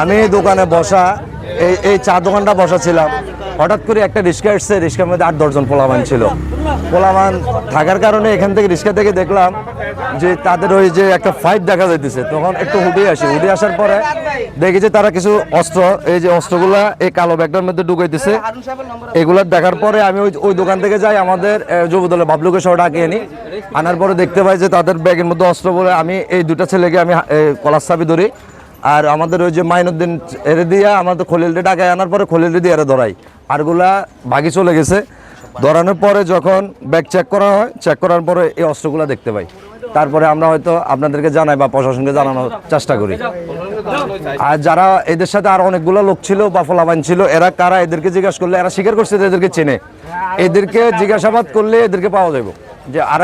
আমি দোকানে বসা, এই এই চা দোকানটা বসা ছিলাম হঠাৎ করে একটা রিক্সা এসছে, রিক্সার মধ্যে আট দশজন পোলাবান ছিল। পোলাবান থাকার কারণে এখান থেকে রিক্সা থেকে দেখলাম যে তাদের ওই যে একটা ফাইট দেখা যাইতেছে, তখন একটু হুডে আসি। হুডে আসার পরে দেখি যে তারা কিছু অস্ত্র, এই যে অস্ত্রগুলা এই কালো ব্যাগটার মধ্যে ঢুকাইতেছে। এগুলা দেখার পরে আমি ওই ওই দোকান থেকে যাই, আমাদের যুবদলের বাবলুকে সহ ডাকে আনি। আনার পরে দেখতে পাই যে তাদের ব্যাগের মধ্যে অস্ত্র বলে আমি এই দুটা ছেলেকে আমি কলার চাবি ধরি। আর আমাদের ওই যে মাইনুদ্দিন এরে দিয়ে আমাদের খলিলটা ডাকায় আনার পরে খলিল দিয়ে এরা ধরাই। আরগুলা ভাগি চলে গেছে। ধরানোর পরে যখন ব্যাগ চেক করা হয় চেক করার পরে এই অস্ত্রগুলা দেখতে পাই। তারপরে আমরা হয়তো আপনাদেরকে জানাই বা প্রশাসনকে জানানোর চেষ্টা করি। আর যারা এদের সাথে আর অনেকগুলো লোক ছিল বা ফলাবান ছিল এরা কারা এদেরকে জিজ্ঞাসা করলে এরা স্বীকার করছে যে এদেরকে চেনে। এদেরকে জিজ্ঞাসাবাদ করলে এদেরকে পাওয়া যাবে যে আর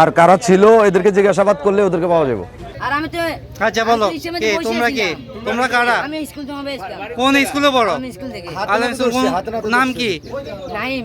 আর কারা ছিল এদেরকে জিজ্ঞাসাবাদ করলে ওদেরকে পাওয়া যাবে আর আমি তো আচ্ছা বলো। আমি তো হিসেবে কে তোমরা কে? তোমরা কারা? আমি স্কুল কোন স্কুলে পড়ো? আমি স্কুল থেকে। নাম কি? নাইম।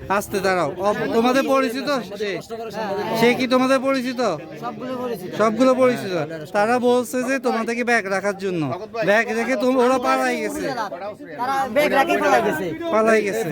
আস্তে দাঁড়াও। তোমাদের পরিচিত? সে কি তোমাদের পরিচিত? সবগুলো পরিচিত। তারা বলছে যে তোমাদেরকে ব্যাগ রাখার জন্য। ব্যাগ রেখে তুমি ওরা পালাই গেছে। পালাই গেছে।